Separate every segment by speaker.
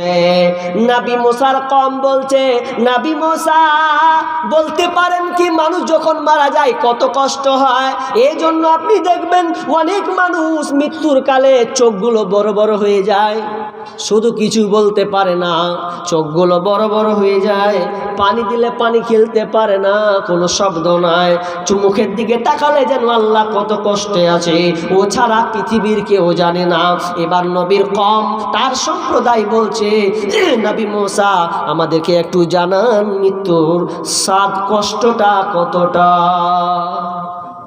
Speaker 1: É, নাবি মোসার কম বলছে, নাবি মোসা, বলতে পারেন কি মানুষ যখন মারা যায় কত কষ্ট হয়? এই জন্য আপনি দেখবেন অনেক মানুষ মৃত্যুর কালে চোখগুলো বড় বড় হয়ে যায়। শুধু কিছু বলতে পারে না, চোখগুলো বড় বড় হয়ে যায়। পানি দিলে পানি খেলতে পারে না, কোনো শব্দ নাই। চুমুখের দিকে তাকালে যেন আল্লাহ কত কষ্টে আছে। ও ছাড়া পৃথিবীর কেউ জানে না। এবার নবীর কম তার সম্প্রদায় বলছে নবী মোসা, আমাদেরকে একটু জানান মৃত্যুর সাত কষ্টটা কতটা?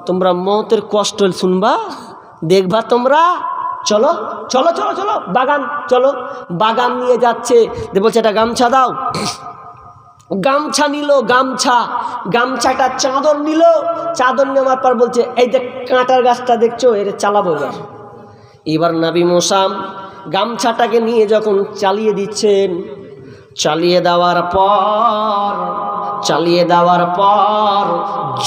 Speaker 1: তোমরা মতের কষ্ট শুনবা, দেখবা তোমরা। চলো চলো চলো চলো, বাগান চলো। বাগান নিয়ে যাচ্ছে বলছে এটা গামছা দাও। গামছা নিল, গামছা। গামছাটা চাদর নিল, চাদর নেওয়ার পর বলছে, এই যে কাঁটার গাছটা দেখছ, এটা চালাবো এবার। এবার নাবি মোসাম গামছাটাকে নিয়ে যখন চালিয়ে দিচ্ছেন, চালিয়ে দেওয়ার পর, চালিয়ে দেওয়ার পর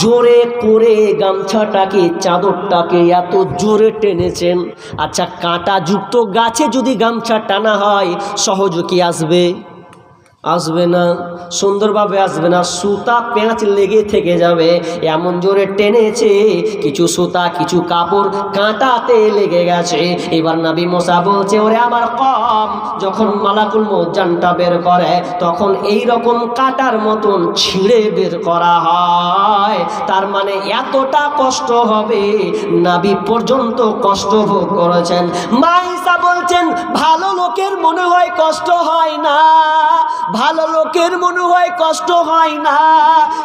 Speaker 1: জোরে করে গামছাটাকে, চাদরটাকে এত জোরে টেনেছেন। আচ্ছা কাঁটা যুক্ত গাছে যদি গামছা টানা হয় সহযোগী আসবে? আসবে না। সুন্দরভাবে আসবে না। সুতা পেঁচ লেগে থেকে যাবে। এমন জোরে টেনেছে, কিছু সুতা, কিছু কাপড় কাঁটাতে লেগে গেছে। এবার নাবি মশা বলছে, ওরে আমার কম। যখন মালাকুল মোজানটা বের করে, তখন এই রকম কাটার মতন ছিঁড়ে বের করা হয়। তার মানে এতটা কষ্ট হবে, নাবি পর্যন্ত কষ্ট ভোগ করেছেন। মাইসা বলছেন, ভালো লোকের মনে হয় কষ্ট হয় না। ভালো লোকের মনে হয় কষ্ট হয় না।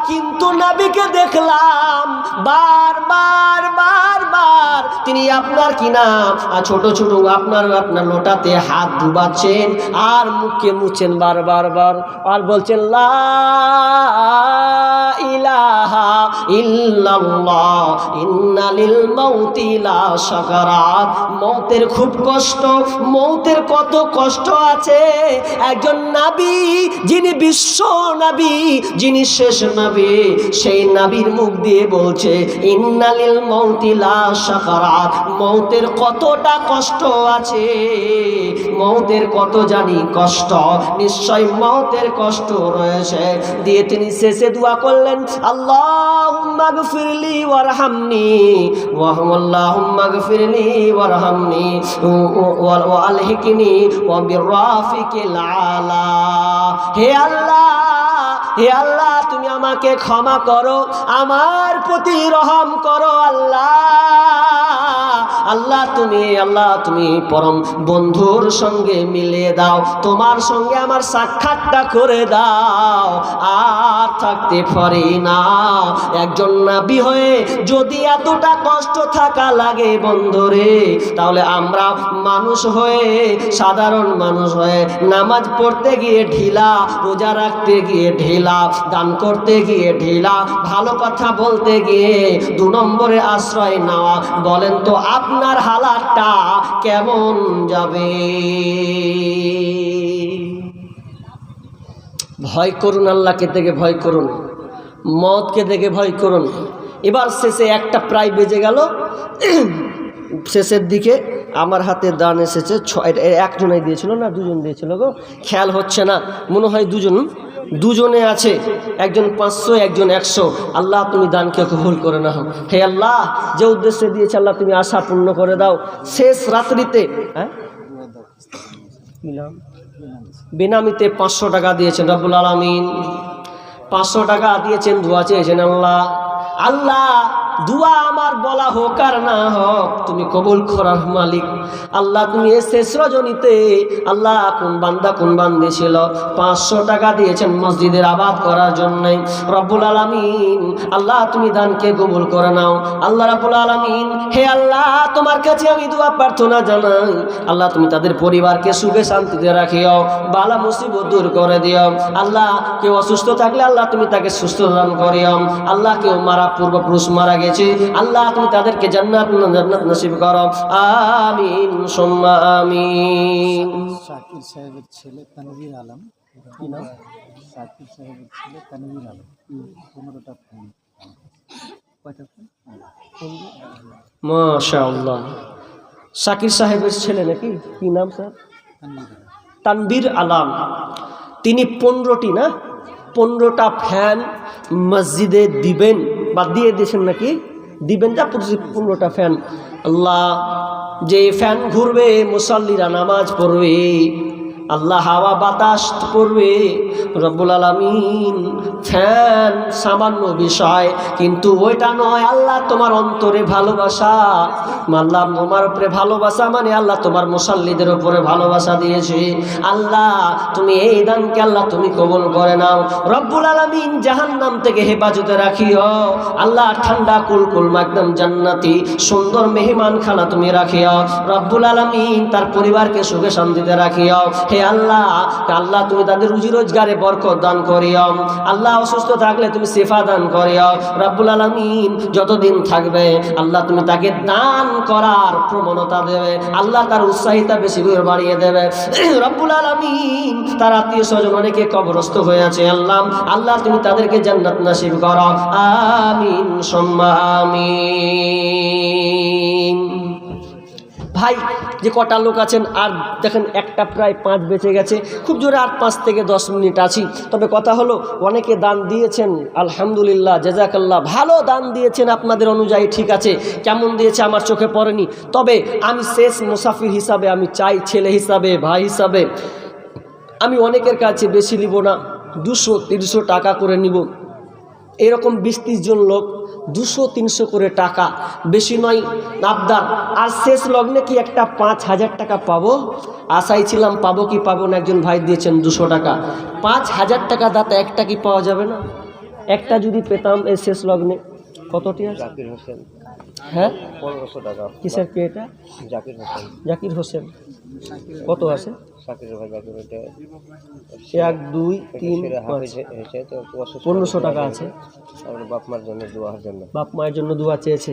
Speaker 1: কিন্তু নাবিকে দেখলাম বারবার বারবার তিনি আপনার কি নাম? আর ছোট ছোট আপনার আপনার লোটাতে হাত ডুবাচ্ছেন আর মুখকে মুছেন বারবার বার। আর বলছেন, লা ইলাহা মৌতের খুব কষ্ট, মৌতের কত কষ্ট আছে? একজন নাবী, যিনি বিশ্ব নাবী, যিনি শেষ নাবী, সেই নাবির মুখ দিয়ে বলছে, ইন্নালিল মৌতি লা সাকারাত, মৌতের কতটা কষ্ট আছে? মৌতের কত জানি কষ্ট, নিশ্চয় মৌতের কষ্ট রয়েছে। দিয়ে তিনি শেষে দোয়া করলেন আল্লাহুম্মা গফিরলি ওয়ারহামনি ওয়াহুল্লাহুম্মা গফিরলি ওয়ারহামনি ওয়া আলহিকনি, ওয়া বিররাফিকিল আলা। হে আল্লাহ হে আল্লাহ, তুমি আমাকে ক্ষমা করো, আমার প্রতি রহম করো আল্লাহ। আল্লাহ তুমি আল্লাহ তুমি পরম বন্ধুর সঙ্গে মিলিয়ে দাও। তোমার সঙ্গে আমার সাক্ষাৎটা করে দাও। আর থাকতে পারি না। একজন নাবি হয়ে যদি এতটা কষ্ট থাকা লাগে বন্ধুরে তাহলে আমরা মানুষ হয়ে, সাধারণ মানুষ হয়ে নামাজ পড়তে গিয়ে ঢিলা, রোজা রাখতে গিয়ে ঢিলা, দান করতে গিয়ে ঢিলা, ভালো কথা বলতে গিয়ে দু নম্বরে আশ্রয় নেওয়া। বলেন তো আপনার হালাতটা কেমন যাবে? ভয় করুন, আল্লাহকে দেখে ভয় করুন, মদকে দেখে ভয় করুন। এবার শেষে একটা প্রায় বেজে গেল। শেষের দিকে আমার হাতে দান এসেছে, ছয় একজনাই দিয়েছিল না, দুজন দিয়েছিল গো। খেয়াল হচ্ছে না, মনে হয় দুজন। দুজনে আছে, একজন পাঁচশো, একজন একশো। আল্লাহ, তুমি দানকে কবুল করে না হোক হে আল্লাহ, যে উদ্দেশ্যে দিয়েছে আল্লাহ, তুমি আশা পূর্ণ করে দাও। শেষ রাত্রিতে হ্যাঁ? বেনামিতে পাঁচশো টাকা দিয়েছেন রব্বুল আলমিন। পাঁচশো টাকা দিয়েছেন, দোয়া চেয়েছেন আল্লাহ। আল্লাহ দুয়া আমার বলা হোক আর না হোক, তুমি কবুল করার মালিক। আল্লাহ, তুমি এ শেষ আল্লাহ, কোন বান্দা, কোন বান্দি ছিল? পাঁচশো টাকা দিয়েছেন মসজিদের আবাদ করার জন্য। রব্বুল আলমিন, আল্লাহ, তুমি দানকে কবুল করে নাও। আল্লাহ রাবুল আলমিন, হে আল্লাহ, তোমার কাছে আমি দোয়া প্রার্থনা জানাই। আল্লাহ, তুমি তাদের পরিবারকে সুখে শান্তিতে রাখিও, বালা মুসিবত দূর করে দিও। আল্লাহ, কেউ অসুস্থ থাকলে আল্লাহ, তুমি তাকে সুস্থ দান করিও। আল্লাহ, কেউ মারা পূর্বপুরুষ মারা গেছে আল্লাহ তুমি তাদেরকে জান্নাত জান্নাত নসিব করো। আমিন সুম্মা আমিন।
Speaker 2: শাকির সাহেবের ছেলে তানভীর আলম। শাকির সাহেবের ছেলে তানভীর আলম। পনেরোটা ফোন।
Speaker 1: মাশাআল্লাহ। শাকির সাহেবের ছেলে নাকি? কি নাম স্যার?
Speaker 2: তানভীর আলম।
Speaker 1: তানবীর আলাম। তিনি পনেরোটি না পনেরোটা ফ্যান মসজিদে দিবেন। বা দিয়ে দিয়েছেন নাকি? দিবেন যা পনেরোটা ফ্যান। আল্লাহ, যে ফ্যান ঘুরবে, মুসল্লিরা নামাজ পড়বে আল্লাহ হাওয়া বাতাস পড়বে রব্বুল আলমিন ফ্যান সামান্য বিষয়, কিন্তু ওইটা নয়, আল্লাহ তোমার অন্তরে ভালোবাসা। আল্লাহ তোমার উপরে ভালোবাসা মানে আল্লাহ তোমার মুসাল্লিদের উপরে ভালোবাসা দিয়েছে। আল্লাহ তুমি এই দানকে আল্লাহ তুমি কবল করে নাও। রব্বুল আলমিন জাহান নাম থেকে হেফাজতে রাখিও। আল্লাহ ঠান্ডা কুলকুল একদম জান্নাতি, সুন্দর মেহমান খানা তুমি রাখিও। রব্বুল আলমিন তার পরিবারকে সুখে শান্তিতে রাখিও। হে আল্লাহ আল্লাহ তুমি তাদের রুজি রোজগারে বরকত দান করিও। আল্লাহ অসুস্থ থাকলে তুমি সেফা দান করিও। রব্বুল আলমিন যতদিন থাকবে, আল্লাহ তুমি তাকে দান করার প্রবণতা দেবে। আল্লাহ তার উৎসাহিতা বেশি করে বাড়িয়ে দেবে। রব্বুল আলমিন তার আত্মীয় স্বজন অনেকে কবরস্থ হয়ে আছে। আল্লাহ আল্লাহ তুমি তাদেরকে জান্নাত নাসিব করো। আমিন, সম্মা আমিন। ভাই, যে কটা লোক আছেন, আর দেখেন একটা প্রায় পাঁচ বেঁচে গেছে। খুব জোরে আর পাঁচ থেকে দশ মিনিট আছি। তবে কথা হলো, অনেকে দান দিয়েছেন, আলহামদুলিল্লাহ জেজাকাল্লাহ ভালো দান দিয়েছেন আপনাদের অনুযায়ী ঠিক আছে, কেমন দিয়েছে আমার চোখে পড়েনি। তবে আমি শেষ মুসাফির হিসাবে, আমি চাই ছেলে হিসাবে, ভাই হিসাবে। আমি অনেকের কাছে বেশি নিব না, দুশো, তিনশো টাকা করে নিব। এরকম বিশ জন লোক দুশো, তিনশো করে টাকা। বেশি নয়, আবদার। আর শেষ লগ্নে কি একটা পাঁচ হাজার টাকা পাবো? আশাই ছিলাম পাবো কি পাবো না, একজন ভাই দিয়েছেন দুশো টাকা। পাঁচ হাজার টাকা দাতা একটা কি পাওয়া যাবে না? একটা যদি পেতাম এই শেষ লগ্নে। কতটি আছে? হ্যাঁ?
Speaker 2: পনেরোশো টাকা।
Speaker 1: কিসের কে এটা?
Speaker 2: জাকির হোসেন।
Speaker 1: জাকির হোসেন। কত আছে?
Speaker 2: শাকির ভাই জাকির ওইটা
Speaker 1: এক দুই তিন পনেরোশো টাকা আছে।
Speaker 2: আমার বাপ মার জন্য দোয়ার জন্য।
Speaker 1: বাপ মায়ের জন্য দোয়া চেয়েছে।